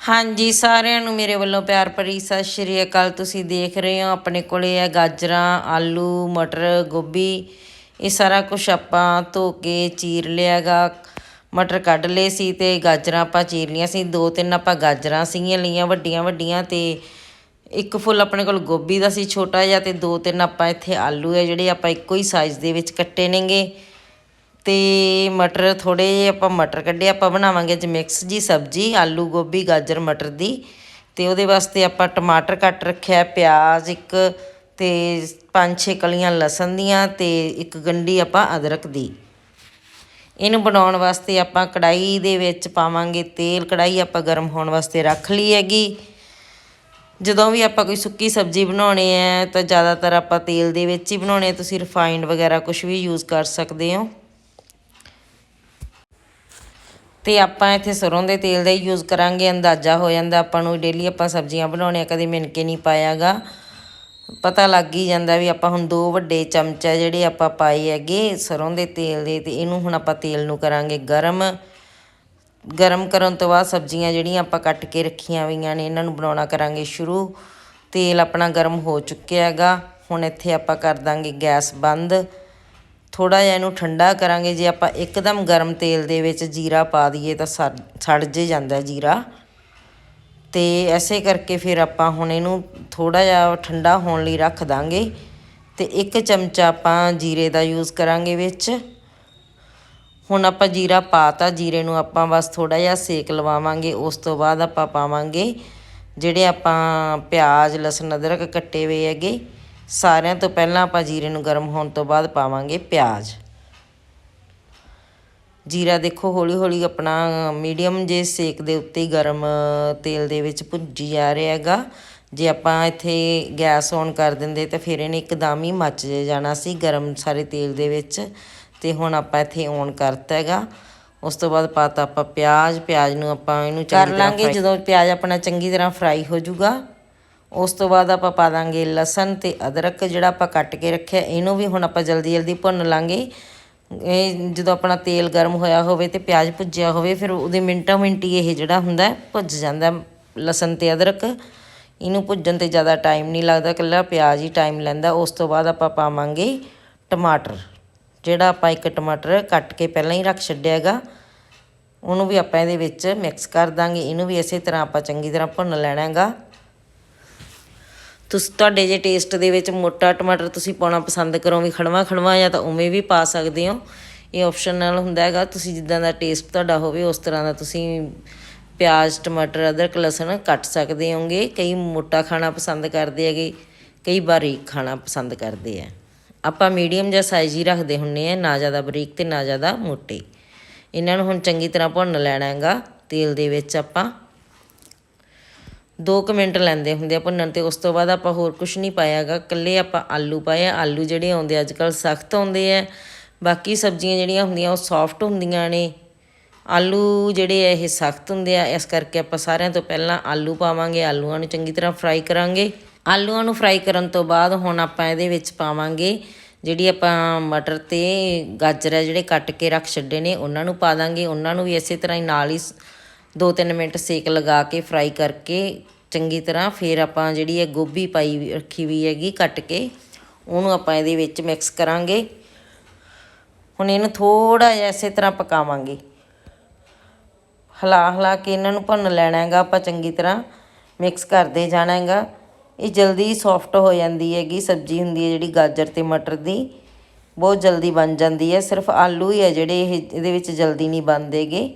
ਹਾਂਜੀ, ਸਾਰਿਆਂ ਨੂੰ ਮੇਰੇ ਵੱਲੋਂ ਪਿਆਰ ਭਰੀ ਸਤਿ ਸ਼੍ਰੀ ਅਕਾਲ। ਤੁਸੀਂ ਦੇਖ ਰਹੇ ਹੋ ਆਪਣੇ ਕੋਲੇ ਹੈ ਗਾਜਰਾਂ, ਆਲੂ, ਮਟਰ, ਗੋਭੀ, ਇਹ ਸਾਰਾ ਕੁਝ ਆਪਾਂ ਧੋ ਕੇ ਚੀਰ ਲਿਆਗਾ ਮਟਰ ਕੱਢ ਲਏ ਸੀ ਤੇ ਗਾਜਰਾਂ ਆਪਾਂ ਚੀਰ ਲਈਆਂ ਸੀ। ਦੋ ਤਿੰਨ ਆਪਾਂ ਗਾਜਰਾਂ ਸੀਗੀਆਂ ਲਈਆਂ ਵੱਡੀਆਂ ਵੱਡੀਆਂ ਤੇ ਇੱਕ ਫੁੱਲ ਆਪਣੇ ਕੋਲ ਗੋਭੀ ਦਾ ਸੀ ਛੋਟਾ ਜਿਹਾ ਤੇ ਦੋ ਤਿੰਨ ਆਪਾਂ ਇੱਥੇ ਆਲੂ ਹੈ ਜਿਹੜੇ ਆਪਾਂ ਇੱਕੋ ਹੀ ਸਾਈਜ਼ ਦੇ ਵਿੱਚ ਕੱਟੇ ਨੇਗੇ। ਤੇ ਮਟਰ ਥੋੜੇ ਜਿਹੇ ਆਪਾਂ ਮਟਰ ਕੱਢੇ, ਆਪਾਂ ਬਣਾਵਾਂਗੇ ਅੱਜ ਮਿਕਸ ਜੀ ਸਬਜ਼ੀ, ਆਲੂ ਗੋਭੀ, ਗਾਜਰ, ਮਟਰ ਦੀ। ਤੇ ਉਹਦੇ ਵਾਸਤੇ ਆਪਾਂ ਟਮਾਟਰ ਕੱਟ ਰੱਖਿਆ, ਪਿਆਜ਼ ਇੱਕ ਤੇ ਪੰਜ ਛੇ ਕਲੀਆਂ ਲਸਣ ਦੀਆਂ ਤੇ ਇੱਕ ਗੰਢੀ ਆਪਾਂ ਅਦਰਕ ਦੀ। ਇਹਨੂੰ ਬਣਾਉਣ ਵਾਸਤੇ ਆਪਾਂ ਕੜਾਈ ਦੇ ਵਿੱਚ ਪਾਵਾਂਗੇ ਤੇਲ। ਕੜਾਈ ਆਪਾਂ ਗਰਮ ਹੋਣ ਵਾਸਤੇ ਰੱਖ ਲਈ ਹੈਗੀ। ਜਦੋਂ ਵੀ ਆਪਾਂ ਕੋਈ ਸੁੱਕੀ ਸਬਜ਼ੀ ਬਣਾਉਣੀ ਹੈ ਤਾਂ ਜ਼ਿਆਦਾਤਰ ਆਪਾਂ ਤੇਲ ਦੇ ਵਿੱਚ ਹੀ ਬਣਾਉਣੇ ਤੁਸੀਂ ਰਿਫਾਈਨਡ ਵਗੈਰਾ ਕੁਝ ਵੀ ਯੂਜ਼ ਕਰ ਸਕਦੇ ਹੋ। ਤੇ ਆਪਾਂ ਇੱਥੇ ਸਰੋਂ ਦੇ ਤੇਲ ਦਾ ਹੀ ਯੂਜ਼ ਕਰਾਂਗੇ, ਅੰਦਾਜ਼ਾ ਹੋ ਜਾਂਦਾ ਆਪਾਂ ਨੂੰ ਡੇਲੀ ਆਪਾਂ ਸਬਜ਼ੀਆਂ ਬਣਾਉਣੇ ਕਦੇ ਮਿਣ ਕੇ ਨਹੀਂ ਪਾਇਆਗਾ। ਪਤਾ ਲੱਗ ਹੀ ਜਾਂਦਾ ਵੀ ਆਪਾਂ ਹੁਣ ਦੋ ਵੱਡੇ ਚਮਚ ਚਮਚਾ ਜਿਹੜੇ ਆਪਾਂ ਪਾਏ ਹੈਗੇ ਸਰੋਂ ਦੇ ਤੇਲ ਦੇ, ਤੇ ਇਹਨੂੰ ਹੁਣ ਆਪਾਂ ਤੇਲ ਨੂੰ ਕਰਾਂਗੇ ਗਰਮ। ਗਰਮ ਕਰਨ ਤੋਂ ਬਾਅਦ ਸਬਜ਼ੀਆਂ ਜਿਹੜੀਆਂ ਆਪਾਂ ਕੱਟ ਕੇ ਰੱਖੀਆਂ ਹੋਈਆਂ ਨੇ, ਇਹਨਾਂ ਨੂੰ ਬਣਾਉਣਾ ਕਰਾਂਗੇ ਸ਼ੁਰੂ। ਤੇਲ ਆਪਣਾ ਗਰਮ ਹੋ ਚੁੱਕਿਆ ਹੈਗਾ, ਹੁਣ ਇੱਥੇ ਆਪਾਂ ਕਰ ਦਾਂਗੇ ਗੈਸ ਬੰਦ। ਥੋੜਾ ਜਿਹਾ ਇਹਨੂੰ ਠੰਡਾ ਕਰਾਂਗੇ, ਜੇ ਆਪਾਂ ਇੱਕਦਮ ਗਰਮ ਤੇਲ ਦੇ ਵਿੱਚ ਜੀਰਾ ਪਾ ਦਈਏ ਤਾਂ ਸੜ ਜੇ ਜਾਂਦਾ ਜੀਰਾ। ਤੇ ਐਸੇ ਕਰਕੇ ਫਿਰ ਆਪਾਂ ਹੁਣ ਇਹਨੂੰ ਥੋੜਾ ਜਿਹਾ ਠੰਡਾ ਹੋਣ ਲਈ ਰੱਖ ਦਾਂਗੇ। ਤੇ ਇੱਕ ਚਮਚਾ ਆਪਾਂ ਜੀਰੇ ਦਾ ਯੂਜ਼ ਕਰਾਂਗੇ ਵਿੱਚ। ਹੁਣ ਆਪਾਂ ਜੀਰਾ ਪਾਤਾ, ਜੀਰੇ ਨੂੰ ਆਪਾਂ ਬਸ ਥੋੜਾ ਜਿਹਾ ਸੇਕ ਲਵਾਵਾਂਗੇ, ਉਸ ਤੋਂ ਬਾਅਦ ਆਪਾਂ ਪਾਵਾਂਗੇ ਜਿਹੜੇ ਆਪਾਂ ਪਿਆਜ਼, ਲਸਣ, ਅਦਰਕ ਕੱਟੇ ਹੋਏ ਹੈਗੇ। ਸਾਰਿਆਂ ਤੋਂ ਪਹਿਲਾਂ ਆਪਾਂ ਜੀਰੇ ਨੂੰ ਗਰਮ ਹੋਣ ਤੋਂ ਬਾਅਦ ਪਾਵਾਂਗੇ ਪਿਆਜ਼। ਜੀਰਾ ਦੇਖੋ ਹੌਲੀ ਹੌਲੀ ਆਪਣਾ ਮੀਡੀਅਮ ਜੇ ਸੇਕ ਦੇ ਉੱਤੇ ਗਰਮ ਤੇਲ ਦੇ ਵਿੱਚ ਭੁੱਜੀ ਜਾ ਰਿਹਾ ਹੈਗਾ। ਜੇ ਆਪਾਂ ਇੱਥੇ ਗੈਸ ਔਨ ਕਰ ਦਿੰਦੇ ਤਾਂ ਫਿਰ ਇਹਨੇ ਇੱਕਦਮ ਹੀ ਮੱਚ ਜਾਣਾ ਸੀ ਗਰਮ ਸਾਰੇ ਤੇਲ ਦੇ ਵਿੱਚ। ਤੇ ਹੁਣ ਆਪਾਂ ਇੱਥੇ ਔਨ ਕਰਤਾ ਹੈਗਾ। ਉਸ ਤੋਂ ਬਾਅਦ ਪਾਤਾ ਆਪਾਂ ਪਿਆਜ਼ ਪਿਆਜ਼ ਨੂੰ ਆਪਾਂ ਇਹਨੂੰ ਕਰ ਲਾਂਗੇ ਜਦੋਂ ਪਿਆਜ਼ ਆਪਣਾ ਚੰਗੀ ਤਰ੍ਹਾਂ ਫਰਾਈ ਹੋ ਜਾਊਗਾ। ਉਸ ਤੋਂ ਬਾਅਦ ਆਪਾਂ ਪਾ ਦਾਂਗੇ ਲਸਣ ਤੇ ਅਦਰਕ ਜਿਹੜਾ ਆਪਾਂ ਕੱਟ ਕੇ ਰੱਖਿਆ, ਇਹਨੂੰ ਵੀ ਹੁਣ ਆਪਾਂ ਜਲਦੀ ਜਲਦੀ ਭੁੰਨ ਲਾਂਗੇ। ਇਹ ਜਦੋਂ ਆਪਣਾ ਤੇਲ ਗਰਮ ਹੋਇਆ ਹੋਵੇ ਤੇ ਪਿਆਜ਼ ਭੁੱਜਿਆ ਹੋਵੇ, ਫਿਰ ਉਹਦੇ ਮਿੰਟਾਂ ਮਿੰਟੀ ਇਹ ਜਿਹੜਾ ਹੁੰਦਾ ਭੁੱਜ ਜਾਂਦਾ ਲਸਣ ਤੇ ਅਦਰਕ। ਇਹਨੂੰ ਭੁੱਜਣ ਤੇ ਜ਼ਿਆਦਾ ਟਾਈਮ ਨਹੀਂ ਲੱਗਦਾ, ਇਕੱਲਾ ਪਿਆਜ਼ ਹੀ ਟਾਈਮ ਲੈਂਦਾ। ਉਸ ਤੋਂ ਬਾਅਦ ਆਪਾਂ ਪਾਵਾਂਗੇ ਟਮਾਟਰ, ਜਿਹੜਾ ਆਪਾਂ ਇੱਕ ਟਮਾਟਰ ਕੱਟ ਕੇ ਪਹਿਲਾਂ ਹੀ ਰੱਖ ਛੱਡਿਆ ਹੈਗਾ। ਉਹਨੂੰ ਵੀ ਆਪਾਂ ਇਹਦੇ ਵਿੱਚ ਮਿਕਸ ਕਰ ਦਾਂਗੇ। ਇਹਨੂੰ ਵੀ ਇਸੇ ਤਰ੍ਹਾਂ ਆਪਾਂ ਚੰਗੀ ਤਰ੍ਹਾਂ ਭੁੰਨ ਲੈਣਾ ਹੈਗਾ। ਤੁਸੀਂ, ਤੁਹਾਡੇ ਜੇ ਟੇਸਟ ਦੇ ਵਿੱਚ ਮੋਟਾ ਟਮਾਟਰ ਤੁਸੀਂ ਪਾਉਣਾ ਪਸੰਦ ਕਰੋ ਵੀ ਖੜਵਾ ਖੜਵਾ ਜਾਂ ਤਾਂ ਉਵੇਂ ਵੀ ਪਾ ਸਕਦੇ ਹੋ। ਇਹ ਆਪਸ਼ਨਲ ਹੁੰਦਾ ਹੈਗਾ, ਤੁਸੀਂ ਜਿੱਦਾਂ ਦਾ ਟੇਸਟ ਤੁਹਾਡਾ ਹੋਵੇ, ਉਸ ਤਰ੍ਹਾਂ ਦਾ ਤੁਸੀਂ ਪਿਆਜ਼, ਟਮਾਟਰ, ਅਦਰਕ, ਲਸਣ ਕੱਟ ਸਕਦੇ ਹੋਗੇ ਕਈ ਮੋਟਾ ਖਾਣਾ ਪਸੰਦ ਕਰਦੇ ਹੈਗੇ, ਕਈ ਬਾਰੀਕ ਖਾਣਾ ਪਸੰਦ ਕਰਦੇ ਆ। ਆਪਾਂ ਮੀਡੀਅਮ ਜਾਂ ਸਾਈਜ਼ ਹੀ ਰੱਖਦੇ ਹੁੰਨੇ ਆ, ਨਾ ਜ਼ਿਆਦਾ ਬਰੀਕ ਤੇ ਨਾ ਜ਼ਿਆਦਾ ਮੋਟੇ। ਇਹਨਾਂ ਨੂੰ ਹੁਣ ਚੰਗੀ ਤਰ੍ਹਾਂ ਭੁੰਨ ਲੈਣਾ ਹੈਗਾ, ਤੇਲ ਦੇ ਵਿੱਚ ਆਪਾਂ। 2 ਮਿੰਟ ਲੈਂਦੇ ਹੁੰਦੇ ਆ ਭੁੰਨਣ ਤੇ ਉਸ ਤੋਂ ਬਾਅਦ ਆਪਾਂ ਹੋਰ ਕੁਝ ਨਹੀਂ ਪਾਇਆਗਾ। ਕੱਲੇ ਆਪਾਂ ਆਲੂ ਪਾਏ ਆ। ਆਲੂ ਜਿਹੜੇ ਆਉਂਦੇ ਅੱਜ ਕੱਲ ਸਖਤ ਆਉਂਦੇ ਆ। ਬਾਕੀ ਸਬਜ਼ੀਆਂ ਜਿਹੜੀਆਂ ਹੁੰਦੀਆਂ ਉਹ ਸੌਫਟ ਹੁੰਦੀਆਂ ਨੇ। ਆਲੂ ਜਿਹੜੇ ਆ ਇਹ ਸਖਤ ਹੁੰਦੇ ਆ। ਇਸ ਕਰਕੇ ਆਪਾਂ ਸਾਰਿਆਂ ਤੋਂ ਪਹਿਲਾਂ ਆਲੂ ਪਾਵਾਂਗੇ। ਆਲੂਆਂ ਨੂੰ ਚੰਗੀ ਤਰ੍ਹਾਂ ਫਰਾਈ ਕਰਾਂਗੇ। ਆਲੂਆਂ ਨੂੰ ਫਰਾਈ ਕਰਨ ਤੋਂ ਬਾਅਦ ਹੁਣ ਆਪਾਂ ਇਹਦੇ ਵਿੱਚ ਪਾਵਾਂਗੇ ਜਿਹੜੀ ਆਪਾਂ ਮਟਰ ਤੇ ਗਾਜਰ ਹੈ ਜਿਹੜੇ ਕੱਟ ਕੇ ਰੱਖ ਛੱਡੇ ਨੇ, ਉਹਨਾਂ ਨੂੰ ਪਾ ਦਾਂਗੇ। ਉਹਨਾਂ ਨੂੰ ਵੀ ਇਸੇ ਤਰ੍ਹਾਂ ਹੀ ਨਾਲ ਹੀ 2-3 ਮਿੰਟ ਸੇਕ ਲਗਾ ਕੇ ਫਰਾਈ ਕਰਕੇ ਚੰਗੀ ਤਰ੍ਹਾਂ ਫਿਰ ਆਪਾਂ ਜਿਹੜੀ ਹੈ ਗੋਭੀ ਪਾਈ ਰੱਖੀ ਵੀ ਹੈਗੀ ਕੱਟ ਕੇ, ਉਹਨੂੰ ਆਪਾਂ ਇਹਦੇ ਵਿੱਚ ਮਿਕਸ ਕਰਾਂਗੇ। ਹੁਣ ਇਹਨੂੰ ਥੋੜਾ ਜਿਹਾ ਇਸੇ ਤਰ੍ਹਾਂ ਪਕਾਵਾਂਗੇ। ਹਿਲਾ ਹਿਲਾ ਕੇ ਇਹਨਾਂ ਨੂੰ ਭੁੰਨ ਲੈਣਾ ਹੈਗਾ, ਆਪਾਂ ਚੰਗੀ ਤਰ੍ਹਾਂ ਮਿਕਸ ਕਰਦੇ ਜਾਣਾ ਹੈਗਾ। ਇਹ ਜਲਦੀ ਸੌਫਟ ਹੋ ਜਾਂਦੀ ਹੈਗੀ, ਸਬਜ਼ੀ ਹੁੰਦੀ ਹੈ ਜਿਹੜੀ ਗਾਜਰ ਤੇ ਮਟਰ ਦੀ, ਬਹੁਤ ਜਲਦੀ ਬਣ ਜਾਂਦੀ ਹੈ। ਸਿਰਫ ਆਲੂ ਹੀ ਹੈ ਜਿਹੜੇ ਇਹ ਇਹਦੇ ਵਿੱਚ ਜਲਦੀ ਨਹੀਂ ਬਣਦੇਗੇ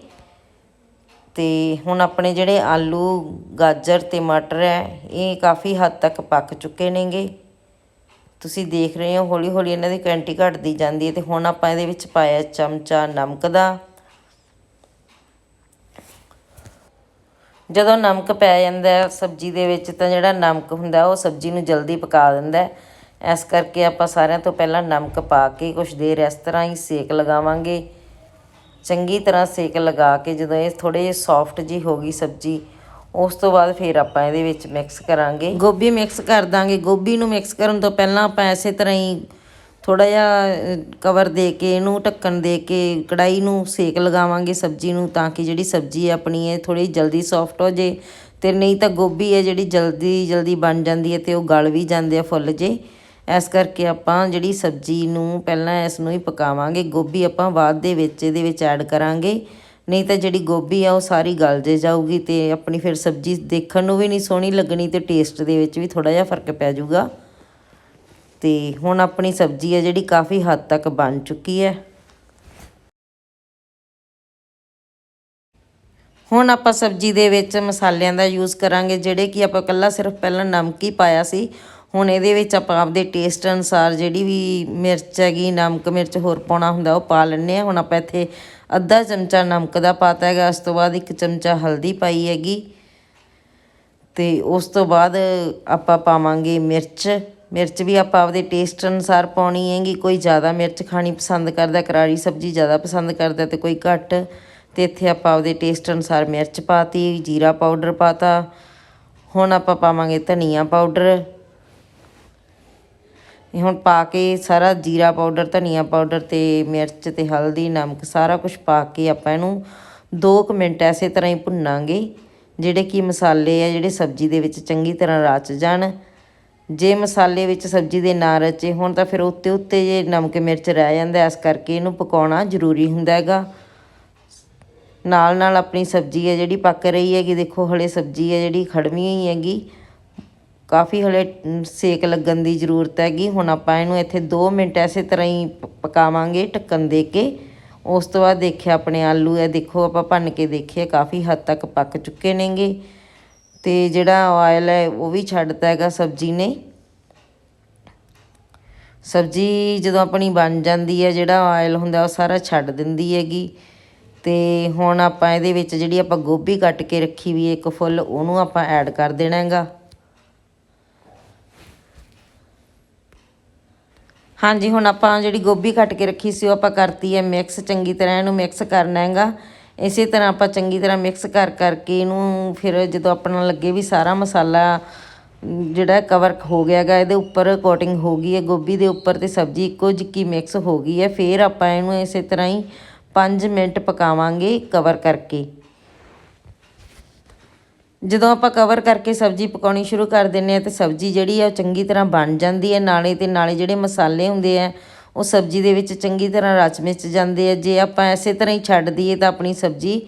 ਅਤੇ ਹੁਣ ਆਪਣੇ ਜਿਹੜੇ ਆਲੂ, ਗਾਜਰ ਅਤੇ ਮਟਰ ਹੈ, ਇਹ ਕਾਫੀ ਹੱਦ ਤੱਕ ਪੱਕ ਚੁੱਕੇ ਨੇਗੇ। ਤੁਸੀਂ ਦੇਖ ਰਹੇ ਹੋ ਹੌਲੀ ਹੌਲੀ ਇਹਨਾਂ ਦੀ ਕੁਆਂਟੀ ਘਟਦੀ ਜਾਂਦੀ ਹੈ ਅਤੇ ਹੁਣ ਆਪਾਂ ਇਹਦੇ ਵਿੱਚ ਪਾਇਆ ਚਮਚਾ ਨਮਕ ਦਾ। ਜਦੋਂ ਨਮਕ ਪੈ ਜਾਂਦਾ ਸਬਜ਼ੀ ਦੇ ਵਿੱਚ ਤਾਂ ਜਿਹੜਾ ਨਮਕ ਹੁੰਦਾ ਉਹ ਸਬਜ਼ੀ ਨੂੰ ਜਲਦੀ ਪਕਾ ਦਿੰਦਾ ਇਸ ਕਰਕੇ ਆਪਾਂ ਸਾਰਿਆਂ ਤੋਂ ਪਹਿਲਾਂ ਨਮਕ ਪਾ ਕੇ ਕੁਝ ਦੇਰ ਇਸ ਤਰ੍ਹਾਂ ਹੀ ਸੇਕ ਲਗਾਵਾਂਗੇ। ਚੰਗੀ ਤਰ੍ਹਾਂ ਸੇਕ ਲਗਾ ਕੇ ਜਦੋਂ ਇਹ ਥੋੜੇ ਜਿਹੇ ਸੌਫਟ ਜੀ ਹੋ ਗਈ ਸਬਜ਼ੀ, ਉਸ ਤੋਂ ਬਾਅਦ ਫਿਰ ਆਪਾਂ ਇਹਦੇ ਵਿੱਚ ਮਿਕਸ ਕਰਾਂਗੇ। ਗੋਭੀ ਮਿਕਸ ਕਰ ਦਾਂਗੇ। ਗੋਭੀ ਨੂੰ ਮਿਕਸ ਕਰਨ ਤੋਂ ਪਹਿਲਾਂ ਆਪਾਂ ਐਸੇ ਤਰ੍ਹਾਂ ਹੀ ਥੋੜਾ ਜਿਹਾ ਕਵਰ ਦੇ ਕੇ, ਇਹਨੂੰ ਢੱਕਣ ਦੇ ਕੇ ਕੜਾਈ ਨੂੰ ਸੇਕ ਲਗਾਵਾਂਗੇ ਸਬਜ਼ੀ ਨੂੰ ਤਾਂ ਕਿ ਜਿਹੜੀ ਸਬਜ਼ੀ ਆਪਣੀ ਹੈ ਥੋੜੀ ਜਲਦੀ ਸੌਫਟ ਹੋ ਜੇ। ਤੇ ਨਹੀਂ ਤਾਂ ਗੋਭੀ ਹੈ ਜਿਹੜੀ ਜਲਦੀ ਜਲਦੀ ਬਣ ਜਾਂਦੀ ਹੈ ਤੇ ਉਹ ਗਲ ਵੀ ਜਾਂਦੇ ਆ ਫੁੱਲ ਜੇ। ਇਸ ਕਰਕੇ ਆਪਾਂ ਜਿਹੜੀ ਸਬਜ਼ੀ ਨੂੰ ਪਹਿਲਾਂ ਇਸ ਨੂੰ ਹੀ ਪਕਾਵਾਂਗੇ। ਗੋਭੀ ਆਪਾਂ ਬਾਅਦ ਦੇ ਵਿੱਚ, ਇਹਦੇ ਵਿੱਚ ਐਡ ਕਰਾਂਗੇ। ਨਹੀਂ ਤਾਂ ਜਿਹੜੀ ਗੋਭੀ ਆ, ਉਹ ਸਾਰੀ ਗਲ ਜੇ ਜਾਊਗੀ ਤੇ ਆਪਣੀ ਫਿਰ ਸਬਜ਼ੀ ਦੇਖਣ ਨੂੰ ਵੀ ਨਹੀਂ ਸੋਹਣੀ ਲੱਗਣੀ ਤੇ ਟੇਸਟ ਦੇ ਵਿੱਚ ਵੀ ਥੋੜਾ ਜਿਹਾ ਫ਼ਰਕ ਪੈ ਜਾਊਗਾ। ਤੇ ਹੁਣ ਆਪਣੀ ਸਬਜ਼ੀ ਹੈ ਜਿਹੜੀ ਕਾਫੀ ਹੱਦ ਤੱਕ ਬਣ ਚੁੱਕੀ ਹੈ। ਹੁਣ ਆਪਾਂ ਸਬਜ਼ੀ ਦੇ ਵਿੱਚ ਮਸਾਲਿਆਂ ਦਾ ਯੂਜ਼ ਕਰਾਂਗੇ, ਜਿਹੜੇ ਕਿ ਆਪਾਂ ਕੱਲਾ ਸਿਰਫ ਪਹਿਲਾਂ ਨਮਕ ਹੀ ਪਾਇਆ ਸੀ। ਹੁਣ ਇਹਦੇ ਵਿੱਚ ਆਪਾਂ ਆਪਦੇ ਟੇਸਟ ਅਨੁਸਾਰ ਜਿਹੜੀ ਵੀ ਮਿਰਚ ਹੈਗੀ, ਨਮਕ ਮਿਰਚ ਹੋਰ ਪਾਉਣਾ ਹੁੰਦਾ, ਉਹ ਪਾ ਲੈਂਦੇ ਆ ਹੁਣ ਆਪਾਂ ਇੱਥੇ ਅੱਧਾ ਚਮਚਾ ਨਮਕ ਦਾ ਪਾਤਾ ਹੈਗਾ, ਉਸ ਤੋਂ ਬਾਅਦ ਇੱਕ ਚਮਚਾ ਹਲਦੀ ਪਾਈ ਹੈਗੀ। ਤੇ ਉਸ ਤੋਂ ਬਾਅਦ ਆਪਾਂ ਪਾਵਾਂਗੇ ਮਿਰਚ। ਮਿਰਚ ਵੀ ਆਪਾਂ ਆਪਦੇ ਟੇਸਟ ਅਨੁਸਾਰ ਪਾਉਣੀ ਹੈਗੀ। ਕੋਈ ਜ਼ਿਆਦਾ ਮਿਰਚ ਖਾਣੀ ਪਸੰਦ ਕਰਦਾ, ਕਰਾਰੀ ਸਬਜ਼ੀ ਜ਼ਿਆਦਾ ਪਸੰਦ ਕਰਦਾ, ਤੇ ਕੋਈ ਘੱਟ। ਤੇ ਇੱਥੇ ਆਪਾਂ ਆਪਦੇ ਟੇਸਟ ਅਨੁਸਾਰ ਮਿਰਚ ਪਾਤੀ, ਜੀਰਾ ਪਾਊਡਰ ਪਾਤਾ। ਹੁਣ ਆਪਾਂ ਪਾਵਾਂਗੇ ਧਨੀਆ ਪਾਊਡਰ। ਇਹ ਹੁਣ ਪਾ ਕੇ ਸਾਰਾ ਜੀਰਾ ਪਾਊਡਰ, ਧਨੀਆ ਪਾਊਡਰ ਤੇ ਮਿਰਚ ਤੇ ਹਲਦੀ, ਨਮਕ ਸਾਰਾ ਕੁਝ ਪਾ ਕੇ ਆਪਾਂ ਇਹਨੂੰ 2 ਮਿੰਟ ਐਸੇ ਤਰ੍ਹਾਂ ਹੀ ਭੁੰਨਾਂਗੇ, ਜਿਹੜੇ ਕਿ ਮਸਾਲੇ ਆ ਜਿਹੜੇ ਸਬਜ਼ੀ ਦੇ ਵਿੱਚ ਚੰਗੀ ਤਰ੍ਹਾਂ ਰਚ ਜਾਣ। ਜੇ ਮਸਾਲੇ ਵਿੱਚ ਸਬਜ਼ੀ ਦੇ ਨਾ ਰਚੇ ਹੁਣ ਤਾਂ ਫਿਰ ਉੱਤੇ ਉੱਤੇ ਜੇ ਨਮਕ, ਮਿਰਚ ਰਹਿ ਜਾਂਦਾ, ਇਸ ਕਰਕੇ ਇਹਨੂੰ ਪਕਾਉਣਾ ਜ਼ਰੂਰੀ ਹੁੰਦਾ ਹੈਗਾ। ਨਾਲ ਨਾਲ ਆਪਣੀ ਸਬਜ਼ੀ ਹੈ ਜਿਹੜੀ ਪੱਕ ਰਹੀ ਹੈਗੀ, ਦੇਖੋ ਹਲੇ ਸਬਜ਼ੀ ਹੈ ਜਿਹੜੀ ਖੜਵੀਂ ਹੀ ਹੈਗੀ। ਕਾਫੀ ਹਲੇ ਸੇਕ ਲੱਗਣ ਦੀ ਜ਼ਰੂਰਤ ਹੈਗੀ। ਹੁਣ ਆਪਾਂ ਇਹਨੂੰ ਇੱਥੇ 2 ਮਿੰਟ ਐਸੇ ਤਰ੍ਹਾਂ ਹੀ ਪਕਾਵਾਂਗੇ, ਢੱਕਣ ਦੇ ਕੇ। ਉਸ ਤੋਂ ਬਾਅਦ ਦੇਖਿਆ ਆਪਣੇ ਆਲੂ ਹੈ ਦੇਖੋ ਆਪਾਂ ਭੰਨ ਕੇ ਦੇਖਿਆ ਕਾਫੀ ਹੱਦ ਤੱਕ ਪੱਕ ਚੁੱਕੇ ਨੇਗੇ। ਤੇ ਜਿਹੜਾ ਆਇਲ ਹੈ, ਉਹ ਵੀ ਛੱਡਤਾ ਹੈਗਾ ਸਬਜ਼ੀ ਨੇ। ਸਬਜ਼ੀ ਜਦੋਂ ਆਪਣੀ ਬਣ ਜਾਂਦੀ ਹੈ, ਜਿਹੜਾ ਆਇਲ ਹੁੰਦਾ, ਉਹ ਸਾਰਾ ਛੱਡ ਦਿੰਦੀ ਹੈਗੀ। ਤੇ ਹੁਣ ਆਪਾਂ ਇਹਦੇ ਵਿੱਚ ਜਿਹੜੀ ਆਪਾਂ ਗੋਭੀ ਕੱਟ ਕੇ ਰੱਖੀ ਵੀ ਇੱਕ ਫੁੱਲ, ਉਹਨੂੰ ਆਪਾਂ ਐਡ ਕਰ ਦੇਣਾ ਹੈਗਾ। ਹਾਂਜੀ, ਹੁਣ ਆਪਾਂ ਜਿਹੜੀ ਗੋਭੀ ਕੱਟ ਕੇ ਰੱਖੀ ਸੀ, ਉਹ ਆਪਾਂ ਕਰਤੀ ਹੈ ਮਿਕਸ ਚੰਗੀ ਤਰ੍ਹਾਂ ਇਹਨੂੰ ਮਿਕਸ ਕਰਨਾ ਹੈਗਾ। ਇਸੇ ਤਰ੍ਹਾਂ ਆਪਾਂ ਚੰਗੀ ਤਰ੍ਹਾਂ ਮਿਕਸ ਕਰ, ਕਰਕੇ ਇਹਨੂੰ ਫਿਰ ਜਦੋਂ ਆਪਣਾ ਲੱਗੇ ਵੀ ਸਾਰਾ ਮਸਾਲਾ, ਜਿਹੜਾ ਕਵਰ ਹੋ ਗਿਆ ਹੈਗਾ, ਇਹਦੇ ਉੱਪਰ ਕੋਟਿੰਗ ਹੋ ਗਈ ਹੈ। ਗੋਭੀ ਦੇ ਉੱਪਰ ਤੇ ਸਬਜ਼ੀ ਇੱਕੋ ਜਿੱਕੀ ਮਿਕਸ ਹੋ ਗਈ ਹੈ। ਫਿਰ ਆਪਾਂ ਇਹਨੂੰ ਇਸੇ ਤਰ੍ਹਾਂ ਹੀ 5 ਮਿੰਟ ਪਕਾਵਾਂਗੇ ਕਵਰ ਕਰਕੇ। ਜਦੋਂ ਆਪਾਂ ਕਵਰ ਕਰਕੇ ਸਬਜ਼ੀ ਪਕਾਉਣੀ ਸ਼ੁਰੂ ਕਰ ਦਿੰਨੇ ਆ ਤੇ ਸਬਜ਼ੀ ਜਿਹੜੀ ਆ ਉਹ ਚੰਗੀ ਤਰ੍ਹਾਂ ਬਣ ਜਾਂਦੀ ਹੈ, ਨਾਲੇ ਤੇ ਨਾਲੇ ਜਿਹੜੇ ਮਸਾਲੇ ਹੁੰਦੇ ਆ, ਉਹ ਸਬਜ਼ੀ ਦੇ ਵਿੱਚ ਚੰਗੀ ਤਰ੍ਹਾਂ ਰਚ ਮਿਚ ਜਾਂਦੇ ਆ। ਜੇ ਆਪਾਂ ਐਸੇ ਤਰ੍ਹਾਂ ਹੀ ਛੱਡ ਦਈਏ ਤਾਂ ਆਪਣੀ ਸਬਜ਼ੀ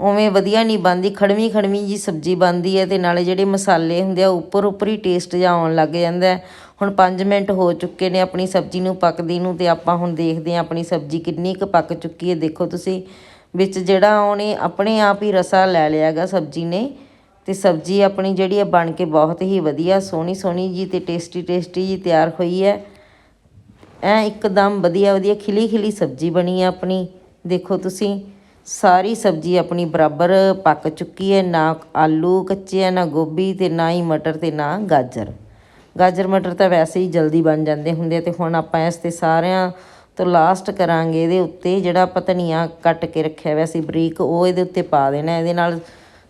ਉਵੇਂ ਵਧੀਆ ਨਹੀਂ ਬਣਦੀ, ਖੜਵੀਂ ਖੜਵੀਂ ਜੀ ਸਬਜ਼ੀ ਬਣਦੀ ਹੈ ਤੇ ਨਾਲੇ ਜਿਹੜੇ ਮਸਾਲੇ ਹੁੰਦੇ ਆ ਉੱਪਰ ਉੱਪਰ ਹੀ ਟੇਸਟ ਜਿਹਾ ਆਉਣ ਲੱਗ ਜਾਂਦਾ ਹੁਣ 5 ਮਿੰਟ ਹੋ ਚੁੱਕੇ ਨੇ ਆਪਣੀ ਸਬਜ਼ੀ ਨੂੰ ਪੱਕਦੀ ਨੂੰ ਤੇ ਆਪਾਂ ਹੁਣ ਦੇਖਦੇ ਹਾਂ ਆਪਣੀ ਸਬਜ਼ੀ ਕਿੰਨੀ ਕੁ ਪੱਕ ਚੁੱਕੀ ਹੈ। ਦੇਖੋ ਤੁਸੀਂ ਵਿੱਚ ਜਿਹੜਾ ਉਹਨੇ ਆਪਣੇ ਆਪ ਹੀ ਰਸਾ ਲੈ ਲਿਆ ਹੈਗਾ ਸਬਜ਼ੀ ਨੇ। ਤੇ ਸਬਜ਼ੀ ਆਪਣੀ ਜਿਹੜੀ ਹੈ ਬਣ ਕੇ ਬਹੁਤ ਹੀ ਵਧੀਆ, ਸੋਹਣੀ ਸੋਹਣੀ ਜੀ ਤੇ ਟੇਸਟੀ ਟੇਸਟੀ ਜੀ ਤਿਆਰ ਹੋਈ ਹੈ। ਐ ਇੱਕਦਮ ਵਧੀਆ ਵਧੀਆ ਖਿਲੀ ਖਿਲੀ ਸਬਜ਼ੀ ਬਣੀ ਹੈ ਆਪਣੀ। ਦੇਖੋ ਤੁਸੀਂ, ਸਾਰੀ ਸਬਜ਼ੀ ਆਪਣੀ ਬਰਾਬਰ ਪੱਕ ਚੁੱਕੀ ਹੈ, ਨਾ ਆਲੂ ਕੱਚੇ ਆ, ਨਾ ਗੋਭੀ ਤੇ ਨਾ ਹੀ ਮਟਰ ਤੇ ਨਾ ਗਾਜਰ। ਗਾਜਰ ਮਟਰ ਤਾਂ ਵੈਸੇ ਹੀ ਜਲਦੀ ਬਣ ਜਾਂਦੇ ਹੁੰਦੇ ਆ ਤੇ ਹੁਣ ਆਪਾਂ ਇਸ ਤੇ ਸਾਰਿਆਂ ਤੋਂ ਲਾਸਟ ਕਰਾਂਗੇ, ਇਹਦੇ ਉੱਤੇ ਜਿਹੜਾ ਆਪਾਂ ਧਨੀਆ ਕੱਟ ਕੇ ਰੱਖਿਆ ਹੋਇਆ ਸੀ ਬਰੀਕ, ਉਹ ਇਹਦੇ ਉੱਤੇ ਪਾ ਦੇਣਾ, ਇਹਦੇ ਨਾਲ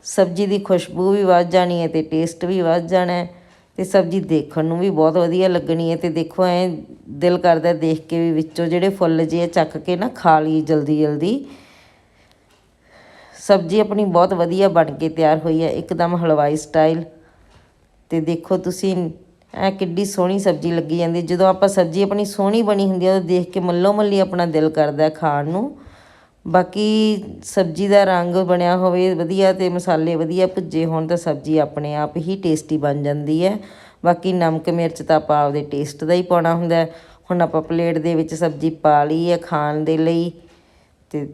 ਸਬਜ਼ੀ ਦੀ ਖੁਸ਼ਬੂ ਵੀ ਵੱਧ ਜਾਣੀ ਹੈ ਤੇ ਟੇਸਟ ਵੀ ਵੱਧ ਜਾਣਾ ਹੈ ਤੇ ਸਬਜ਼ੀ ਦੇਖਣ ਨੂੰ ਵੀ ਬਹੁਤ ਵਧੀਆ ਲੱਗਣੀ ਹੈ ਤੇ ਦੇਖੋ ਐ ਦਿਲ ਕਰਦਾ ਦੇਖ ਕੇ ਵੀ ਵਿੱਚੋਂ ਜਿਹੜੇ ਫੁੱਲ ਜੇ ਚੱਕ ਕੇ ਨਾ ਖਾ ਲਈ ਜਲਦੀ ਜਲਦੀ। ਸਬਜ਼ੀ ਆਪਣੀ ਬਹੁਤ ਵਧੀਆ ਬਣ ਕੇ ਤਿਆਰ ਹੋਈ ਹੈ, ਇੱਕਦਮ ਹਲਵਾਈ ਸਟਾਈਲ ਤੇ ਦੇਖੋ ਤੁਸੀਂ, ਐ ਕਿੱਡੀ ਸੋਹਣੀ ਸਬਜ਼ੀ ਲੱਗੀ ਜਾਂਦੀ ਜਦੋਂ ਆਪਾਂ ਸਬਜ਼ੀ ਆਪਣੀ ਸੋਹਣੀ ਬਣੀ ਹੁੰਦੀ ਹੈ ਉਹ ਦੇਖ ਕੇ ਮੱਲੋ ਮੱਲੀ ਆਪਣਾ ਦਿਲ ਕਰਦਾ ਖਾਣ ਨੂੰ। ਬਾਕੀ ਸਬਜ਼ੀ ਦਾ ਰੰਗ ਬਣਿਆ ਹੋਵੇ, ਵਧੀਆ ਅਤੇ ਮਸਾਲੇ ਵਧੀਆ ਭੁੱਜੇ ਹੋਣ ਤਾਂ ਸਬਜ਼ੀ ਆਪਣੇ ਆਪ ਹੀ ਟੇਸਟੀ ਬਣ ਜਾਂਦੀ ਹੈ। ਬਾਕੀ ਨਮਕ, ਮਿਰਚ ਤਾਂ ਆਪਾਂ ਆਪਦੇ ਟੇਸਟ ਦਾ ਹੀ ਪਾਉਣਾ ਹੁੰਦਾ ਹੁਣ ਆਪਾਂ ਪਲੇਟ ਦੇ ਵਿੱਚ ਸਬਜ਼ੀ ਪਾ ਲਈ ਹੈ ਖਾਣ ਦੇ ਲਈ ਤੇ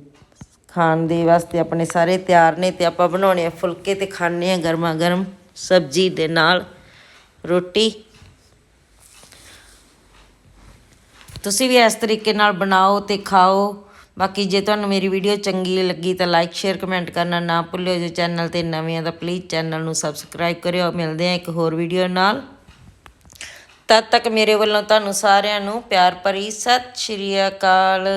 ਖਾਣ ਦੇ ਵਾਸਤੇ ਆਪਣੇ ਸਾਰੇ ਤਿਆਰ ਨੇ ਤੇ ਆਪਾਂ ਬਣਾਉਣੇ ਆ ਫੁਲਕੇ ਤੇ ਖਾਣੇ ਆ ਗਰਮਾ ਗਰਮ ਸਬਜ਼ੀ ਦੇ ਨਾਲ ਰੋਟੀ। ਤੁਸੀਂ ਵੀ ਇਸ ਤਰੀਕੇ ਨਾਲ ਬਣਾਓ ਤੇ ਖਾਓ। ਬਾਕੀ ਜੇ ਤੁਹਾਨੂੰ ਮੇਰੀ ਵੀਡੀਓ ਚੰਗੀ ਲੱਗੀ ਤਾਂ ਲਾਈਕ ਸ਼ੇਅਰ ਕਮੈਂਟ ਕਰਨਾ ਨਾ ਭੁੱਲਿਓ। ਜੇ ਚੈਨਲ ਤੇ ਨਵੇਂ ਆ ਤਾਂ ਪਲੀਜ਼ ਚੈਨਲ ਨੂੰ ਸਬਸਕ੍ਰਾਈਬ ਕਰਿਓ। ਮਿਲਦੇ ਆ ਇੱਕ ਹੋਰ ਵੀਡੀਓ ਨਾਲ। ਤਦ ਤੱਕ ਮੇਰੇ ਵੱਲੋਂ ਤੁਹਾਨੂੰ ਸਾਰਿਆਂ ਨੂੰ ਪਿਆਰ ਭਰੀ ਸਤਿ ਸ਼੍ਰੀ ਅਕਾਲ।